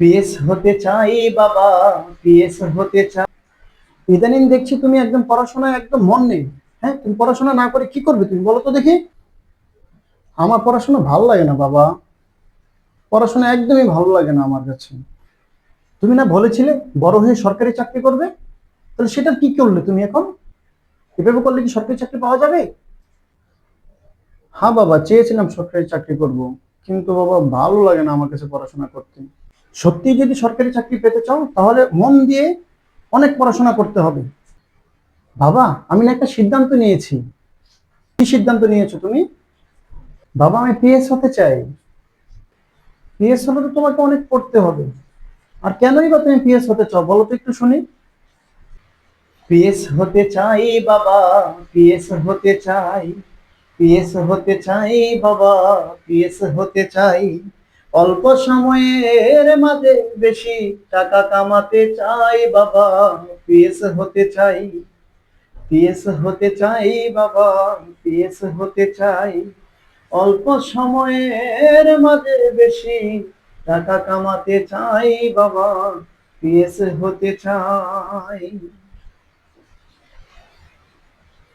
PS হতে চাই বাবা, পিএস হতে চাই। ইদানিং দেখছি তুমি একদম পড়াশোনায় একদম মন নেই। হ্যাঁ তুমি পড়াশোনা না করে কি করবে তুমি বলো তো দেখি। আমার পড়াশোনা ভালো লাগে না বাবা। পড়াশোনা একদমই ভালো লাগে না আমার কাছে। তুমি না বলেছিলে বড় হয়ে সরকারি চাকরি করবে? তাহলে সেটা কি করলে তুমি এখন? এভাবে করলে কি সরকারি চাকরি পাওয়া যাবে? হ্যাঁ বাবা, চেয়েছিলাম সরকারি চাকরি করব। কিন্তু বাবা, ভালো লাগে না আমার কাছে পড়াশোনা করতে। সত্যি যদি সরকারি চাকরি পেতে চাও, তাহলে মন দিয়ে অনেক পড়াশোনা করতে হবে। বাবা, আমি না একটা সিদ্ধান্ত নিয়েছি। কি সিদ্ধান্ত নিয়েছো তুমি? বাবা, আমি পিএস হতে চাই। পিএস হলে তো তোমাকে অনেক পড়তে হবে। আর কেনই বা তুমি পিএস হতে চাও, বলো তো একটু শুনি। পিএস হতে চাই বাবা পিএস হতে চাই। পিএস হতে চাই বাবা পিএস হতে চাই। অল্প সময়ের মাঝে বেশি টাকা কামাতে চাই বাবা, পিএস হতে চাই, পিএস হতে চাই বাবা, পিএস হতে চাই। অল্প সময়ের মাঝে বেশি টাকা কামাতে চাই বাবা, পিএস হতে চাই।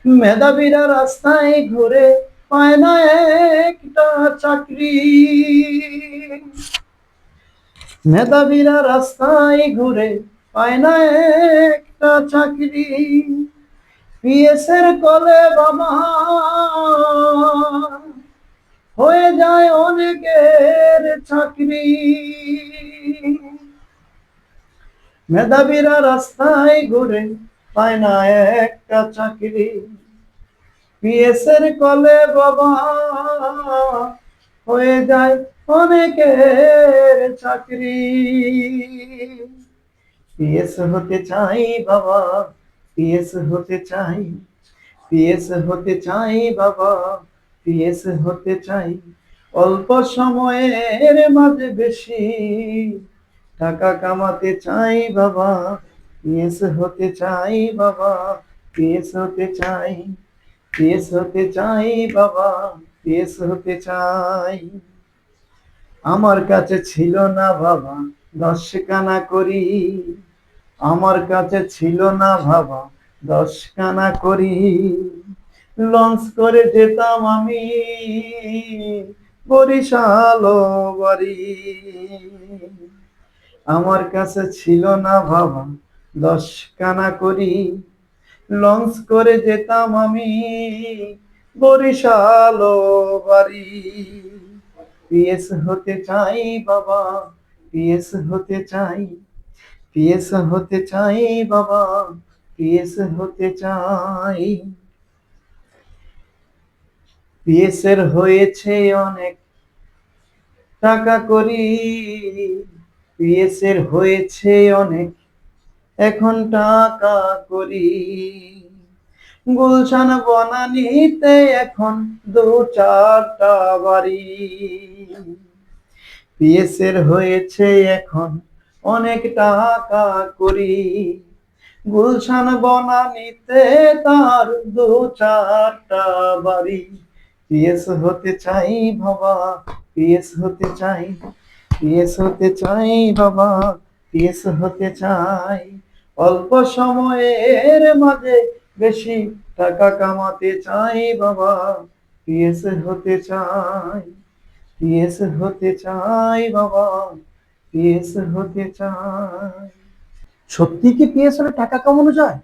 মেধাবীরা রাস্তায় ঘুরে পায় না একটা চাকরি। মেধাবীরা রাস্তায় ঘুরে পায় না একটা চাকরি। পিএস এর কলে বাবা হয়ে যায় অনেকের চাকরি। মেধাবীরা রাস্তায় ঘুরে পায় না একটা চাকরি। পিএস এর কলে বাবা হয়ে যায় অনেকের চাকরি। পিএস হতে চাই বাবা, পিএস হতে চাই, পিএস হতে চাই বাবা, পিএস হতে চাই। অল্প সময়ের মাঝে বেশি টাকা কামাতে চাই বাবা, পিএস হতে চাই বাবা, পিএস হতে চাই। পিএস হতে চাই বাবা পিএস হতে চাই আমার কাছে ছিল না বাবা দশ কানা করি। আমার কাছে ছিল না বাবা দশ কানা করি। লঞ্চ করে যেতাম আমি বরিশাল বাড়ি। আমার কাছে ছিল না বাবা দশ কানা করি। লঞ্চ করে যেতাম আমি বরিশাল বাড়ি। পিএস হতে চাই বাবা, পিএস হতে চাই, পিএস হতে চাই বাবা, পিএস হতে চাই। পিএস এর হয়েছে অনেক টাকা করি, পিএস এর হয়েছে অনেক এখন টাকা করি। গুলশান বনানিতে এখন দু চারটা বাড়ি। পিএস এর হয়েছে এখন অনেক টাকা করি। গুলশান বনানিতে তার দু চারটা বাড়ি। পিএস হতে চাই বাবা, পিএস হতে চাই, পিএস হতে চাই বাবা, পিএস হতে চাই। অল্প সময়ের মাঝে বেশি টাকা কামাতে চাই বাবা। পিএস হতে চাই পিএস হতে চাই বাবা পিএস হতে চাই। সত্যি কি পিএস হলে টাকা কামানো যায়?